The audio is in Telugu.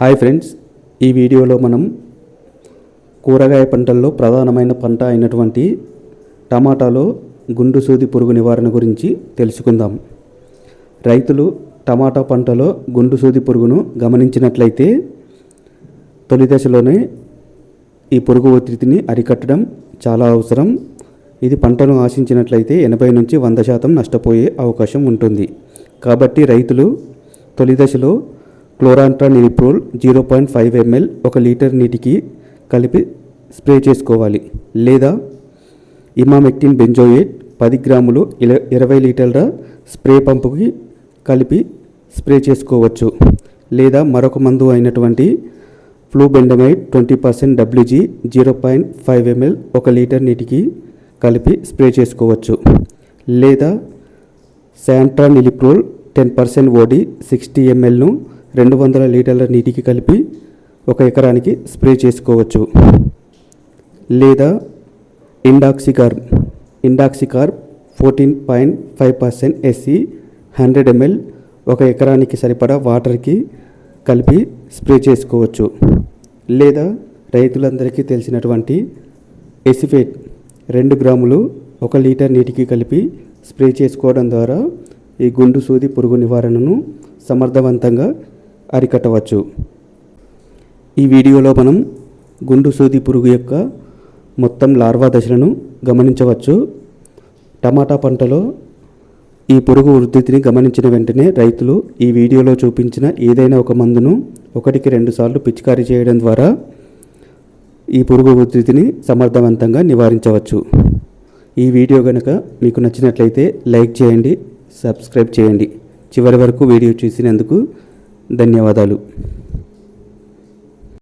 హాయ్ ఫ్రెండ్స్ ఈ వీడియోలో మనం కూరగాయ పంటల్లో ప్రధానమైన పంట అయినటువంటి టమాటాలో గుండు సూది పురుగు నివారణ గురించి తెలుసుకుందాం. రైతులు టమాటా పంటలో గుండు సూది పురుగును గమనించినట్లయితే తొలి దశలోనే ఈ పురుగు ఒత్తిడిని అరికట్టడం చాలా అవసరం. ఇది పంటను ఆశించినట్లయితే ఎనభై నుంచి వంద శాతం నష్టపోయే అవకాశం ఉంటుంది. కాబట్టి రైతులు తొలి దశలో chlorantraniliprole zero point five ml ఒక లీటర్ నీటికి కలిపి స్ప్రే చేసుకోవాలి. లేదా ఇమామెక్టిన్ బెంజోయేట్ పది గ్రాములు ఇరవై లీటర్ల స్ప్రే పంపుకి కలిపి స్ప్రే చేసుకోవచ్చు. లేదా మరొక మందు అయినటువంటి flubendiamide twenty percent WG zero point five ml ఒక లీటర్ నీటికి కలిపి స్ప్రే చేసుకోవచ్చు. లేదా chlorantraniliprole ten percent OD sixty ఎంఎల్ను రెండు వందల లీటర్ల నీటికి కలిపి ఒక ఎకరానికి స్ప్రే చేసుకోవచ్చు. లేదా indoxacarb indoxacarb fourteen point five percent SC hundred ml ఒక ఎకరానికి సరిపడా వాటర్కి కలిపి స్ప్రే చేసుకోవచ్చు. లేదా రైతులందరికీ తెలిసినటువంటి ఎసిఫేట్ రెండు గ్రాములు ఒక లీటర్ నీటికి కలిపి స్ప్రే చేసుకోవడం ద్వారా ఈ గుండు సూది పురుగు నివారణను సమర్థవంతంగా అరికట్టవచ్చు. ఈ వీడియోలో మనం గుండు సూది పురుగు యొక్క మొత్తం లార్వా దశలను గమనించవచ్చు. టమాటా పంటలో ఈ పురుగు వృద్ధిని గమనించిన వెంటనే రైతులు ఈ వీడియోలో చూపించిన ఏదైనా ఒక మందును ఒకటికి రెండు సార్లు పిచికారీ చేయడం ద్వారా ఈ పురుగు ఉధృతిని సమర్థవంతంగా నివారించవచ్చు. ఈ వీడియో కనుక మీకు నచ్చినట్లయితే లైక్ చేయండి సబ్స్క్రైబ్ చేయండి. చివరి వరకు వీడియో చూసినందుకు ధన్యవాదాలు.